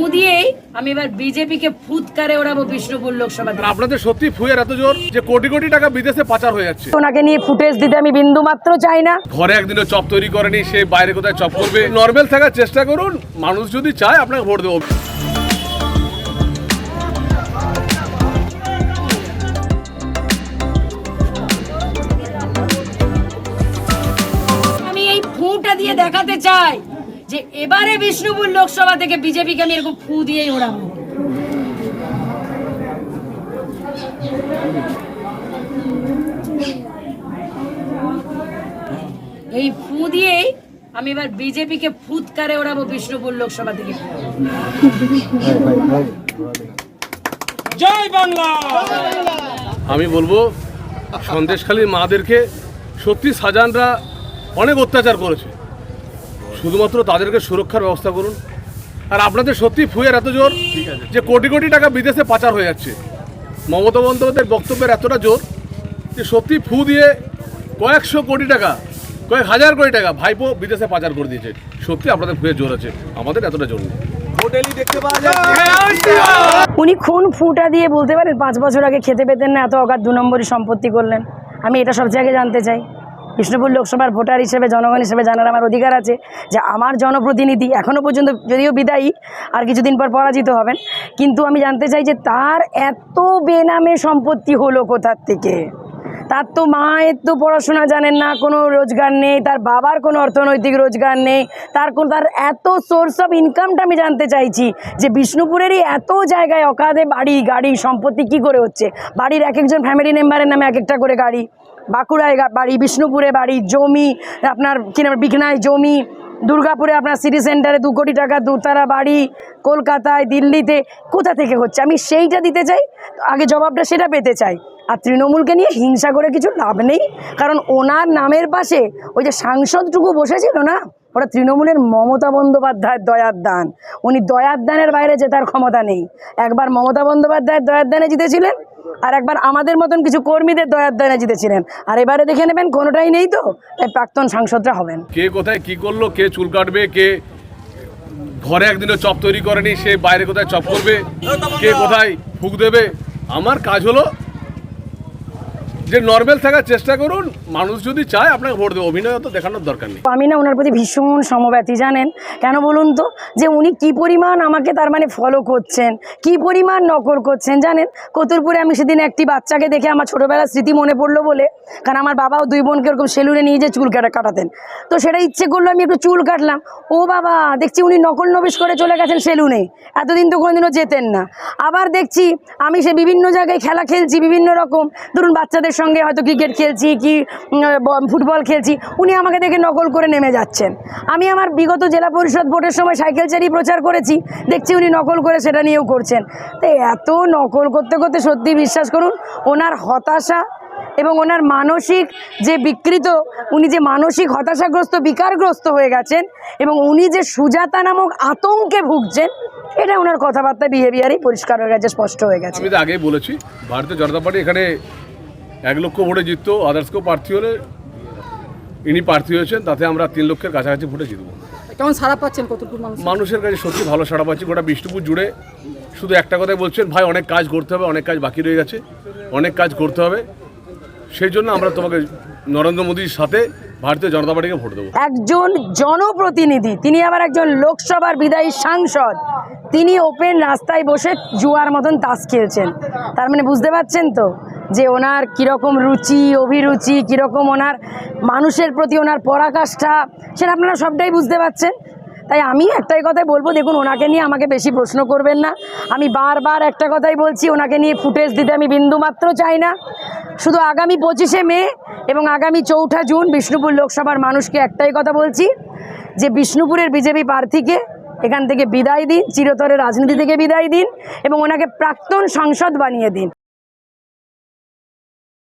ফু দিয়েই আমি এবার বিজেপিকে ফুৎকারে ওড়াবো বিষ্ণুপুর লোকসভা। আপনাদের সত্যি ফুয়ের এত জোর যে কোটি কোটি টাকা বিদেশে পাচার হয়ে যাচ্ছে। ওনাকে নিয়ে ফুটেজ দিতে আমি বিন্দু মাত্র চাই না। ঘরে একদিনও চপ তৈরি করেনি সে বাইরে কোথায় চপ করবে? নর্মাল থাকার চেষ্টা করুন মানুষ যদি চায় আপনাকে ভোট দেবো। আমি এই ফুটা দিয়ে দেখাতে চাই। যে এবারে বিষ্ণুপুর লোকসভা থেকে বিজেপিকে আমি এরকম ফু দিয়েই ওড়াবো। এই ফু দিয়েই আমি এবার বিজেপিকে ফুৎকারে ওড়াবো বিষ্ণুপুর লোকসভা থেকে। জয় বাংলা! আমি বলব সন্দেশখালীর মাদেরকে সত্যি সাজানরা অনেক অত্যাচার করেছে। শুধুমাত্র তাদেরকে সুরক্ষার ব্যবস্থা করুন। আর আপনাদের সত্যি ফুয়ের এত জোর যে কোটি কোটি টাকা বিদেশে পাচার হয়ে যাচ্ছে। মমতা বন্দ্যোপাধ্যায়ের বক্তব্যের এতটা জোর যে সত্যি ফু দিয়ে কয়েকশো কোটি টাকা কয়েক হাজার কোটি টাকা ভাইপো বিদেশে পাচার করে দিয়েছে। সত্যি আপনাদের ফুয়ের জোর আছে। আমাদের এতটা জোর নেই। উনি খুন ফুটা দিয়ে বলতে পারেন পাঁচ বছর আগে খেতে পেতেন না এত অগাধ দু নম্বরই সম্পত্তি করলেন। আমি এটা সব জায়গায় জানতে চাই। বিষ্ণুপুর লোকসভার ভোটার হিসেবে, জনগণ হিসেবে জানার আমার অধিকার আছে যে আমার জনপ্রতিনিধি এখনও পর্যন্ত যদিও বিদায়ী, আর কিছুদিন পর পরাজিত হবেন। কিন্তু আমি জানতে চাই যে তার এত বেনামে সম্পত্তি হলো কোথার থেকে? তার তো মায়ের তো পড়াশোনা জানেন না, কোনো রোজগার নেই, তার বাবার কোনো অর্থনৈতিক রোজগার নেই, তার কোন তার এত সোর্স অফ ইনকামটা আমি জানতে চাইছি যে বিষ্ণুপুরেরই এত জায়গায় অকাধে বাড়ি, গাড়ি, সম্পত্তি কি করে হচ্ছে? বাড়ির এক একজন ফ্যামিলি মেম্বারের নামে এক একটা করে গাড়ি। বাঁকুড়ায় বাড়ি, বিষ্ণুপুরে বাড়ি, জমি, আপনার কি নাম? বিঘনায় জমি, দুর্গাপুরে আপনার সিটি সেন্টারে দু কোটি টাকা দুতারা বাড়ি, কলকাতায়, দিল্লিতে, কোথা থেকে হচ্ছে? আমি সেইটা দিতে চাই, আগে জবাবটা সেটা পেতে চাই। আর তৃণমূলকে নিয়ে হিংসা করে কিছু লাভ নেই, কারণ ওনার নামের পাশে ওই যে সাংসদটুকু বসেছিল না, ওটা তৃণমূলের মমতা বন্দ্যোপাধ্যায়ের দয়ার দান। উনি দয়ার দানের বাইরে জেতার ক্ষমতা নেই। একবার মমতা বন্দ্যোপাধ্যায়ের দয়ার দানে জিতেছিলেন আর একবার আমাদের মতন কিছু কর্মীদের দয়ার দয়না জিতেছিলেন। আর এবারে দেখে নেবেন কোনোটাই নেই তো তাই প্রাক্তন সাংসদরা হবেন। কে কোথায় কি করল কে চুল কাটবে কে ঘরে একদিনও চপ তৈরি করেনি সে বাইরে কোথায় চপ করবে কে কোথায় ফুক দেবে আমার কাজ হলো যে নর্মাল থাকার চেষ্টা করুন, মানুষ যদি চায় আপনাকে ভোট দেবো। অভিনয় তো দেখানোর দরকার নেই। আমি না ওনার প্রতি ভীষণ সমব্যথী, জানেন? কেন বলুন তো? যে উনি কি পরিমাণ আমাকে তার মানে ফলো করছেন, কি পরিমাণ নকল করছেন, জানেন? কতুরপুরে আমি সেদিন একটি বাচ্চাকে দেখে আমার ছোটোবেলার স্মৃতি মনে পড়ল বলে, কারণ আমার বাবাও দুই বোনকে এরকম সেলুনে নিয়ে যে চুল কাটা, কাটাতেন। তো সেটা ইচ্ছে করল আমি একটু চুল কাটলাম। ও বাবা, দেখছি উনি নকল নবিশ করে চলে গেছেন সেলুনে। এতদিন তো কোনোদিনও যেতেন না। আবার দেখছি আমি সে বিভিন্ন জায়গায় খেলা খেলছি বিভিন্ন রকম। ধরুন বাচ্চাদের সঙ্গে হয়তো ক্রিকেট খেলছি কি ফুটবল খেলছি, উনি আমাকে দেখে নকল করে নেমে যাচ্ছেন। আমি আমার বিগত জেলা পরিষদ ভোটের সময় সাইকেল চালিয়ে প্রচার করেছি, দেখছি উনি নকল করে সেটা নিয়েও করছেন। তো এত নকল করতে করতে সত্যি বিশ্বাস করুন, ওনার হতাশা এবং ওনার মানসিক যে বিকৃত, উনি যে মানসিক হতাশাগ্রস্ত, বিকারগ্রস্ত হয়ে গেছেন এবং উনি যে সুজাতা নামক আতঙ্কে ভুগছেন এটা ওনার কথাবার্তা বিহেভিয়ারই পরিষ্কার হয়ে গেছে স্পষ্ট হয়ে গেছে। আমি তো আগেই বলেছি ভারতীয় জনতা পার্টি এখানে এক লক্ষ ভোটে জিততো আদার্সকেও প্রার্থী হলে ইনি প্রার্থী হয়েছেন তাতে আমরা তিন লক্ষের কাছাকাছি ভোটে জিতবো। কেমন সারা পাচ্ছেন কতটুকু মানুষ? মানুষের কাছে সত্যি ভালো সাড়া পাচ্ছি গোটা বিষ্ণুপুর জুড়ে। শুধু একটা কথাই বলছেন ভাই অনেক কাজ করতে হবে অনেক কাজ বাকি রয়ে গেছে অনেক কাজ করতে হবে। সেই জন্য আমরা তোমাকে নরেন্দ্র মোদীর সাথে ভারতীয় জনতা পার্টিকে ভোট দেবো। একজন জনপ্রতিনিধি, তিনি আবার একজন লোকসভার বিদায়ী সাংসদ, তিনি ওপেন রাস্তায় বসে জুয়ার মতন তাস খেলছেন। তার মানে বুঝতে পারছেন তো যে ওনার কীরকম রুচি, অভিরুচি, কীরকম ওনার মানুষের প্রতি ওনার পরাকাষ্ঠা, সেটা আপনারা সবটাই বুঝতে পারছেন। তাই আমি একটাই কথাই বলব, দেখুন, ওনাকে নিয়ে আমাকে বেশি প্রশ্ন করবেন না। আমি বারবার একটা কথাই বলছি, ওনাকে নিয়ে ফুটেজ দিতে আমি বিন্দুমাত্র চাই না। শুধু আগামী পঁচিশে মে এবং আগামী চৌঠা জুন বিষ্ণুপুর লোকসভার মানুষকে একটাই কথা বলছি, যে বিষ্ণুপুরের বিজেপি প্রার্থীকে এখান থেকে বিদায় দিন, চিরতরে রাজনীতি থেকে বিদায় দিন এবং ওনাকে প্রাক্তন সাংসদ বানিয়ে দিন।